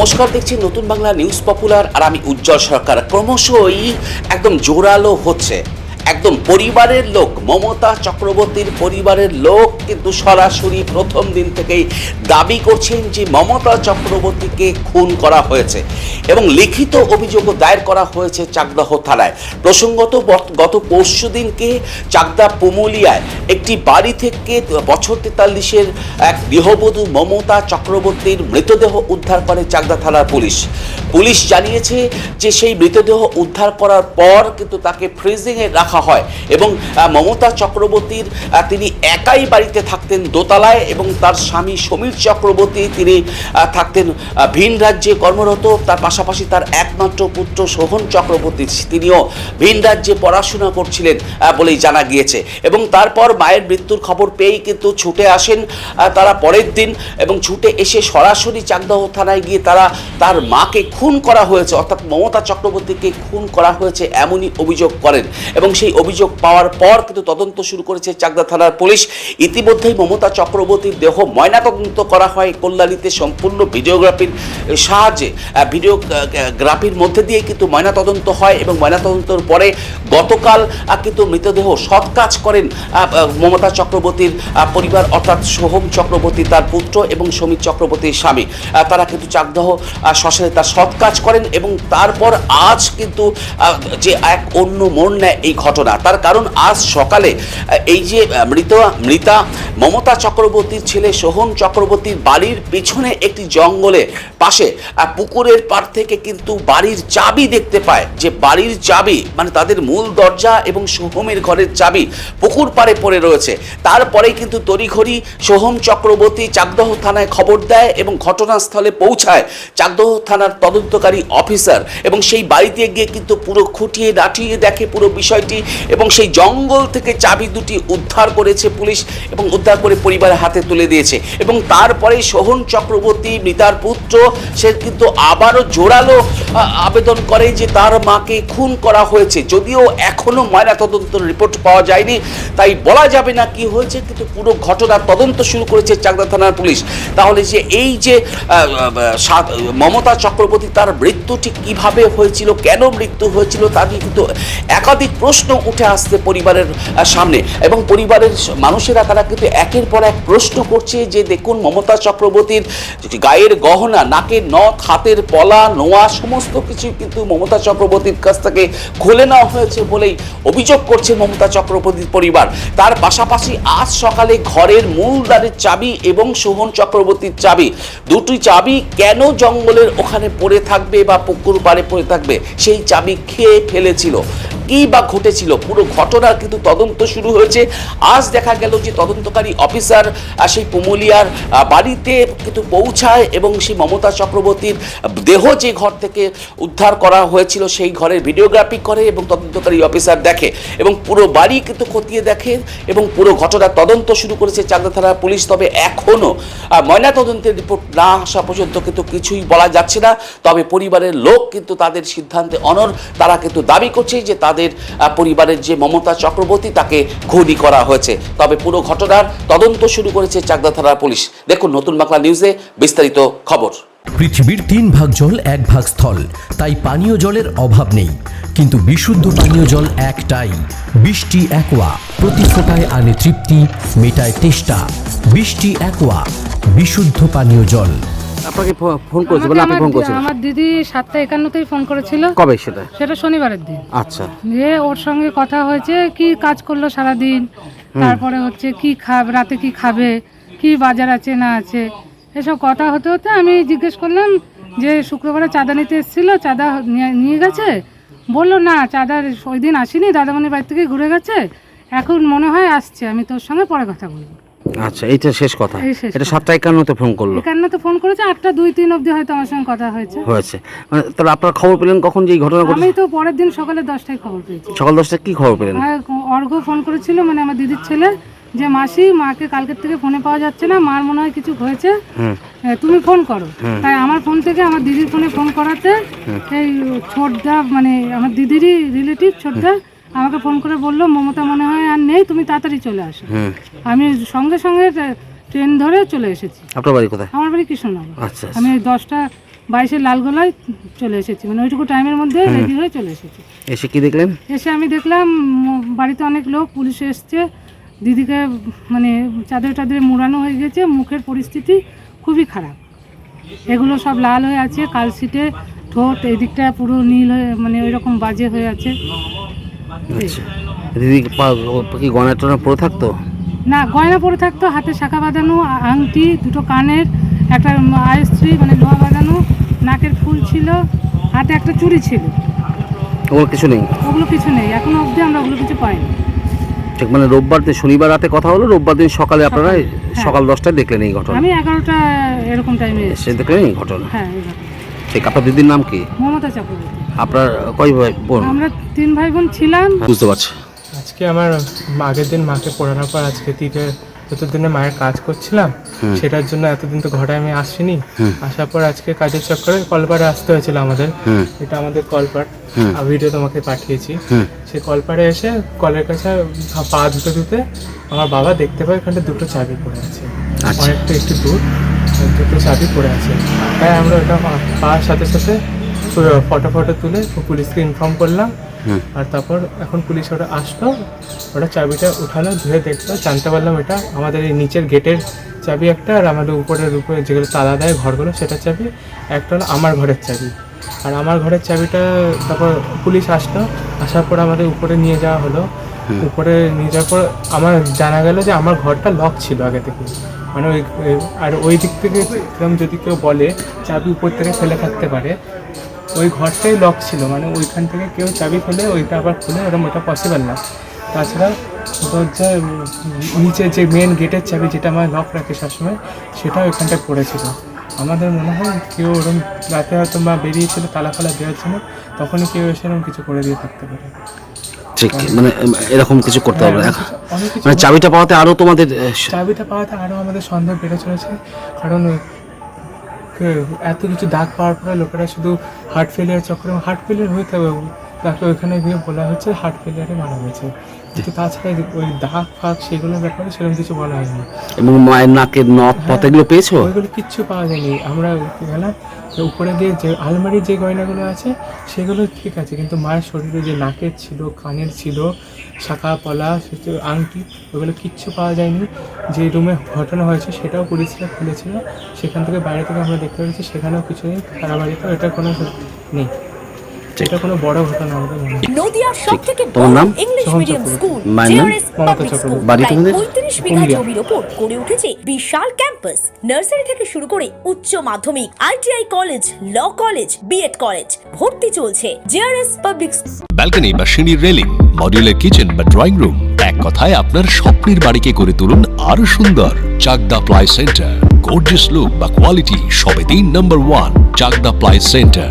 নমস্কার দেখছি নতুন বাংলা নিউজ পপুলার আর আমি উজ্জ্বল সরকার। ক্রমশই একদম জোরালো হচ্ছে। একদম পরিবারের লোক, মমতা চক্রবর্তীর পরিবারের লোক কিন্তু সরাসরি প্রথম দিন থেকেই দাবি করছেন যে মমতা চক্রবর্তীকে খুন করা হয়েছে এবং লিখিত অভিযোগও দায়ের করা হয়েছে চাকদাহ থানায়। প্রসঙ্গত গত পরশু দিনকে চাকদা পুমুলিয়ায় একটি বাড়ি থেকে বছর তেতাল্লিশের এক গৃহবধূ মমতা চক্রবর্তীর মৃতদেহ উদ্ধার করে চাকদা থানার পুলিশ। পুলিশ জানিয়েছে যে সেই মৃতদেহ উদ্ধার করার পর কিন্তু তাকে ফ্রিজিংয়ে রাখা হয়। এবং মমতা চক্রবর্তীর তিনি একাই বাড়িতে থাকতেন দোতলায় এবং তার স্বামী সমীর চক্রবর্তী তিনি থাকতেন ভিন রাজ্যে কর্মরত। তার পাশাপাশি তার একমাত্র পুত্র সোহন চক্রবর্তী তিনিও ভিন রাজ্যে পড়াশোনা করছিলেন বলেই জানা গিয়েছে। এবং তারপর মায়ের মৃত্যুর খবর পেয়েই কিন্তু ছুটে আসেন তারা পরের দিন এবং ছুটে এসে সরাসরি চাকদাহ থানায় গিয়ে তারা তার মাকে খুন করা হয়েছে। অর্থাৎ মমতা চক্রবর্তীকে খুন করা হয়েছে এমনই অভিযোগ করেন। এবং সেই অভিযোগ পাওয়ার পর কিন্তু তদন্ত শুরু করেছে চাকদা থানার পুলিশ। ইতিমধ্যেই মমতা চক্রবর্তীর দেহ ময়নাতদন্ত করা হয় কল্যাণীতে সম্পূর্ণ ভিডিওগ্রাফির সাহায্যে। ভিডিওগ্রাফির মধ্যে দিয়ে কিন্তু ময়নাতদন্ত হয় এবং ময়নাতদন্তের পরে গতকাল কিন্তু মৃতদেহ সৎ কাজ করেন মমতা চক্রবর্তীর পরিবার অর্থাৎ সোহম চক্রবর্তী তার পুত্র এবং সমীর চক্রবর্তীর স্বামী। তারা কিন্তু চাকদহ শ্মশানে তার সৎ কাজ করেন এবং তারপর আজ কিন্তু যে এক অন্য মন নেয় এই ঘটনা। তার কারণ আজ সকালে এই যে মৃত, মৃতা মমতা চক্রবর্তীর ছেলে সোহন চক্রবর্তীর বাড়ির পিছনে একটি জঙ্গলে পাশে পুকুরের পার থেকে কিন্তু বাড়ির চাবি দেখতে পায়। যে বাড়ির চাবি মানে তাদের মূল দরজা এবং সোহমের ঘরের চাবি পুকুর পাড়ে পড়ে রয়েছে। তারপরেই কিন্তু তড়িঘড়ি সোহম চক্রবর্তী চাকদহ থানায় খবর দেয় এবং ঘটনাস্থলে পৌঁছায় চাকদহ থানার তদন্তকারী অফিসার। এবং সেই বাড়িতে গিয়ে কিন্তু পুরো খুঁটিয়ে ডাটিয়ে দেখে পুরো বিষয়টি এবং সেই জঙ্গল থেকে চাবি দুটি উদ্ধার করেছে পুলিশ এবং উদ্ধার করে পরিবারের হাতে তুলে দিয়েছে। এবং তারপরে সোহন চক্রবর্তী, মৃতার পুত্র, সে কিন্তু আবারও জোরালো আবেদন করে যে তার মাকে খুন করা হয়েছে। যদিও এখনও ময়নাতদন্ত রিপোর্ট পাওয়া যায়নি, তাই বলা যাবে না কি হয়েছে, কিন্তু পুরো ঘটনার তদন্ত শুরু করেছে চাকদা থানার পুলিশ। তাহলে যে এই যে মমতা চক্রবর্তী, তার মৃত্যুটি কীভাবে হয়েছিল, কেন মৃত্যু হয়েছিল, তা নিয়ে কিন্তু একাধিক প্রশ্ন উঠে আসছে পরিবারের সামনে। এবং পরিবারের মানুষেরা, তারা কিন্তু একের পর এক প্রশ্ন করছে যে, দেখুন মমতা চক্রবর্তীর গায়ের গহনা, নাকের নথ হাতের পলা, নোয়া, সমস্ত কিছু কিন্তু মমতা চক্রবর্তীর কাছ থেকে খুলে নেওয়া হয়েছে বলেই অভিযোগ করছে মমতা চক্রবর্তীর পরিবার। তার পাশাপাশি আজ সকালে ঘরের মূল দ্বারের চাবি এবং সোহন চক্রবর্তীর চাবি। দুটি চাবি কেন জঙ্গলের ওখানে পড়ে থাকবে বা পুকুর পাড়ে পড়ে থাকবে, সেই চাবি খেয়ে ফেলেছিল। কি বা ঘটেছিল। পুরো ঘটনার কিন্তু তদন্ত শুরু হয়েছে। আজ দেখা গেল যে তদন্তকারী অফিসার সেই পুমুলিয়ার বাড়িতে কিন্তু পৌঁছায় এবং সেই মমতা চক্রবর্তীর দেহ যে ঘর থেকে উদ্ধার করা হয়েছিল সেই ঘরের ভিডিওগ্রাফি করে এবং তদন্তকারী অফিসার দেখে এবং পুরো বাড়ি কিন্তু খতিয়ে দেখে এবং পুরো ঘটনার তদন্ত শুরু করেছে চাকদা থানার পুলিশ। তবে এখনও ময়না তদন্তের রিপোর্ট না আসা পর্যন্ত কিন্তু কিছুই বলা যাচ্ছে না। তবে পরিবারের লোক কিন্তু তাদের সিদ্ধান্তে অনর তারা কিন্তু দাবি করছে যে তাদের আহ, পরিবারের যে মমতা চক্রবর্তী তাকে খুনি করা হয়েছে। তবে পুরো ঘটনার তদন্ত শুরু করেছে চাকদা থানার পুলিশ। দেখুন নতুন বাংলা নিউজে বিস্তারিত খবর। পৃথিবীর তিন ভাগ জল এক ভাগ স্থল। তাই পানীয় জলের অভাব নেই। কিন্তু বিশুদ্ধ পানীয় জল একটাই। বৃষ্টি একোয়া। প্রতি ফোটায় আনে তৃপ্তি মেটায় তেষ্টা। বৃষ্টি একোয়া। বিশুদ্ধ পানীয় জল। আপনাকে ফোন করেছে বলে আপনি ফোন করেছিলেন আমার দিদি সাতটা একান্নতেই ফোন করেছিল। কবে সেটা? সেটা শনিবারের দিন। আচ্ছা। দিয়ে ওর সঙ্গে কথা হয়েছে কি কাজ করল সারাদিন তারপরে হচ্ছে কি খাবে রাতে কি খাবে কি বাজার আছে না আছে এসব কথা হতে হতে আমি জিজ্ঞেস করলাম যে শুক্রবারে চাঁদা নিতে এসেছিল চাঁদা নিয়ে- নিয়ে গেছে? বলল না চাঁদা ওই দিন আসিনি দাদামণির বাড়ি থেকে ঘুরে গেছে এখন মনে হয় আসছে আমি তোর সঙ্গে পরে কথা বলব। আচ্ছা এইটা শেষ কথা। এটা কথা। সাতটা একান্নতে ফোন করল? এখানে তো ফোন করেছে আটটা দুই তিন অবধি হয়তো আমার সঙ্গে কথা হয়েছে। হয়েছে। মানে তাহলে আপনারা খবর পেলেন কখন যে এই ঘটনা আমি তো পরের দিন সকালে দশটায় খবর পেয়েছি। সকাল দশটায় কি খবর পেলেন? অর্ঘ ফোন করেছিল মানে আমার দিদির ছেলে যে মাসি মাকে কালকের থেকে ফোনে পাওয়া যাচ্ছে না মার মনে হয় কিছু হয়েছে। তুমি ফোন করো। তাই আমার ফোন থেকে আমার দিদির ফোনে ফোন করাতে এই ছোটদা মানে আমার দিদিরই রিলেটিভ ছোটদা আমাকে ফোন করে বলল মমতা মনে হয় আর নেই তুমি তাড়াতাড়ি চলে আসো। আমি সঙ্গে সঙ্গে ট্রেন ধরে চলে এসেছি। আপনার বাড়ি কোথায়? আমার বাড়ি কৃষ্ণনগর। আচ্ছা আচ্ছা। আমি দশটা বাইশে লালগোলায় চলে এসেছি মানে ওইটুকু টাইমের মধ্যে রেডি হয়ে চলে এসেছি। এসে কি দেখলেন? এসে আমি দেখলাম বাড়িতে অনেক লোক পুলিশ এসছে। দিদিকে মানে চাদর টাদরে মোড়ানো হয়ে গেছে মুখের পরিস্থিতি খুবই খারাপ। এগুলো সব লাল হয়ে আছে কালশিটে ঠোঁট এই দিকটা পুরো নীল হয়ে মানে ওই রকম বাজে হয়ে আছে। আচ্ছা। দিদি কি গয়না টনা পরে থাকতো? না গয়না পরে থাকতো হাতে শাখা বাঁধানো আংটি দুটো কানের একটা আয়স্ত্রী মানে লোহা বাঁধানো নাকের ফুল ছিল হাতে একটা চুড়ি ছিল। ওর কিছু নেই? ওগুলো কিছু নেই এখনও অবধি আমরা ওগুলো কিছু পাইনি। ঠিক মানে রোববার দিন শনিবার রাতে কথা হলো রোববার দিন সকালে আপনারা সকাল দশটায় দেখলেন এই ঘটনা। আমি এগারোটা এরকম টাইমে এসে দেখলেন এই ঘটনা। হ্যাঁ। ঠিক আপনার দিদির নাম কি? মমতা চক্রবর্তী আপনার কয় ভাই বোন? আমরা তিন ভাই বোন ছিলাম। বুঝতে পারছি। আজকে আমার আগের দিন মাকে পড়ানোর পর আজকে দিকে যতদিনে মায়ের কাজ করছিলাম। সেটার জন্য এতদিন তো ঘরে আমি আসিনি। আসার পর আজকে কাজের চক্করে কলপাড়ে আসতে হয়েছিল আমাদের। হুম। এটা আমাদের কলপাড় আর ভিডিও তোমাকে পাঠিয়েছি। সেই কলপাড়ে এসে কলের কাছে পা ধুতে ধুতে আমার বাবা দেখতে পায় ওখানে দুটো চাবি পড়ে আছে। আচ্ছা। অনেকটা একটু দূর। দুটো চাবি পড়ে আছে। তাই আমরা ওটা পাওয়ার সাথে সাথে ফটো ফটো তুলে পুলিশকে ইনফর্ম করলাম। আর তারপর এখন পুলিশ ওটা আসলো। ওটা চাবিটা উঠালো ধুয়ে দেখল জানতে পারলাম এটা আমাদের এই নিচের গেটের চাবি একটা আর আমাদের উপরের উপরে যেগুলো তালা দেয় ঘরগুলো সেটার চাবি। একটা হলো আমার ঘরের চাবি। আর আমার ঘরের চাবিটা তারপর পুলিশ আসলো। আসার পর আমাদের উপরে নিয়ে যাওয়া হলো। উপরে নিয়ে যাওয়ার পর আমার জানা গেল যে আমার ঘরটা লক ছিল আগে থেকে মানে ওই আর ওই দিক থেকে এরকম যদি কেউ বলে চাবি উপর থেকে ফেলে থাকতে পারে ওই ঘরটাই লক ছিল মানে ওইখান থেকে কেউ চাবি ফেলে ওইটা আবার খুলে ওরকম ওটা পসিবল না। তাছাড়া দরজার উম, নিচে যে মেন গেটের চাবি যেটা আমার লক রাখে সবসময় সেটাও ওইখানটায় পড়েছিল। আমাদের মনে হয় কেউ ওরকম রাতে হয়তো মা বেরিয়েছিল তালা ফালা দেওয়ার জন্য তখনই কেউ এসে এরকম কিছু করে দিয়ে থাকতে পারে। ঠিক মানে এরকম কিছু করতে হবে হ্যাঁ, মানে চাবিটা পাওয়াতে আরও তোমাদের চাবিটা পাওয়াতে আরও আমাদের সন্দেহ বেড়ে চলেছে। কারণ এত কিছু দাগ পাওয়ার পরে লোকেরা শুধু হার্ট ফেলিয়ার চক্রে হার্ট ফেলিয়ার হইতে হবে। তাকে ওইখানে গিয়ে বলা হচ্ছে হার্ট ফেলিয়ারে মারা গেছে। কিন্তু তাছাড়া ওই দাগ ফাগ সেগুলোর ব্যাপারে সেরকম কিছু বলা হয়নি। এবং মায়ের নাকের নথ পথ এগুলো পেয়েছ? ওইগুলো কিচ্ছু পাওয়া যায়নি। আমরা গেলাম উপরে দিয়ে যে আলমারির যে গয়নাগুলো আছে সেগুলো ঠিক আছে কিন্তু মায়ের শরীরে যে নাকের ছিল কানের ছিল শাখা পলা আংটি ওগুলো কিচ্ছু পাওয়া যায়নি। যে রুমে ঘটনা হয়েছে সেটাও পুলিশরা খুলেছিল। সেখান থেকে বাইরে থেকে আমরা দেখতে পেয়েছি সেখানেও কিছু নেই বাড়িতে এটা কোনো নেই। এটা কোনো বড় ঘটনা আমাদের না। নদিয়ার সব থেকে English medium school JRS public school বাড়ি তোমাদের? পঁয়ত্রিশ বিঘা জমির ওপর গড়ে উঠেছে বিশাল ক্যাম্পাস নার্সারি থেকে শুরু করে উচ্চ মাধ্যমিক ITI college law college BEd college ভর্তি চলছে জেআরএস পাবলিক ব্যালকনি বা সিঁড়ির রেলিং মডিউলার কিচেন বা ড্রয়িং রুম এক কথায় আপনার স্বপ্নের বাড়িকে করে তুলুন আরও সুন্দর। Chakdah ply centre gorgeous look বা কোয়ালিটি সবে তিন নম্বর one Chakdah ply centre